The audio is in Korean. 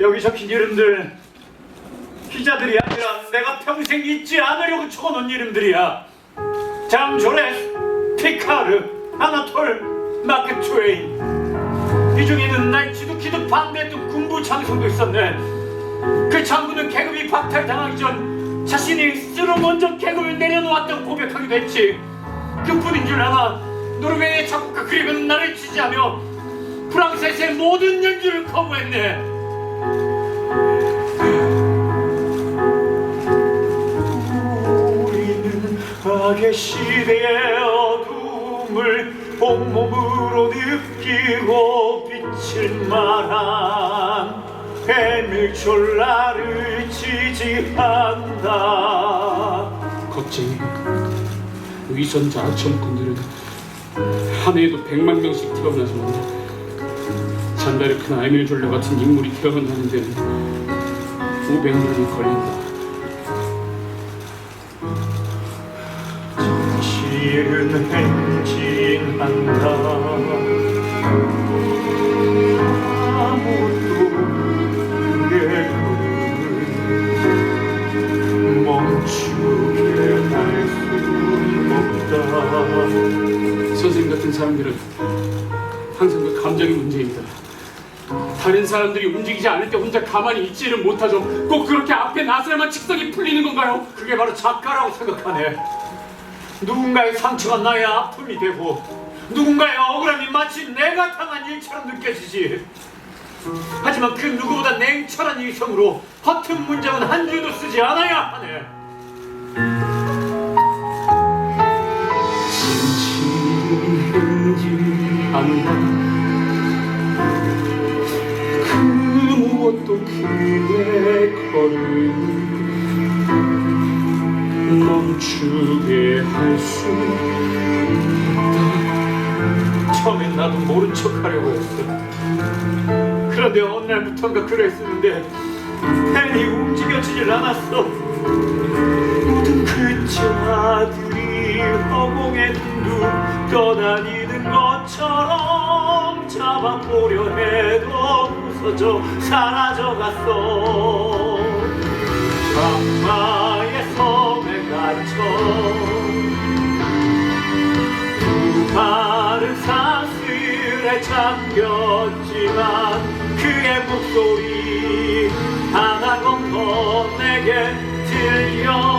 여기 적힌 이름들 기자들이 아니라 내가 평생 잊지 않으려고 적어놓은 이름들이야. 장조레스, 피카르, 아나톨, 마크 트웨인. 이 중에는 날 지독히도 반대했던 군부 장성도 있었네. 그 장군은 계급이 박탈당하기 전 자신이 스스로 먼저 계급을 내려놓았다고 고백하기도 했지. 그뿐인 줄 알아. 노르웨이의 작곡가 그리그는 나를 지지하며 프랑스에서의 모든 연주를 거부했네. 우리는 악의 시대의 어둠을 온몸으로 느끼고 빛을 말한 에밀졸라를 지지한다. 걱정이 위선자 악천꾼들은 한 해에도 백만 명씩 태어나지만 잔다르크나 에밀졸레 같은 인물이 태어나는 데는 500년이 걸린다. 실은 행진한다 아무도 내 걸음을 멈추게 할 수 없다 선생님 같은 사람들은 항상 그 감정이 문제입니다. 다른 사람들이 움직이지 않을 때 혼자 가만히 있지를 못하죠. 꼭 그렇게 앞에 나서야만 직성이 풀리는 건가요? 그게 바로 작가라고 생각하네. 누군가의 상처가 나의 아픔이 되고 누군가의 억울함이 마치 내가 당한 일처럼 느껴지지. 하지만 그 누구보다 냉철한 이성으로 허튼 문장은 한 줄도 쓰지 않아야 하네. 진실인지 그 무엇도 그의 걸음을 멈추게 할수 처음엔 나도 모른 척 하려고 했어. 그런데 어느 날부터인가 그랬었는데 펜이 움직여지질 않았어. 모든 글자들이 허공에 둥둥 떠다니는 것처럼 잡아보려 해도 없어져 사라져갔어. 악마의 섬에 갇혀 두 발은 사슬에 잠겼지만 그의 목소리 하나 건너 내게 들려.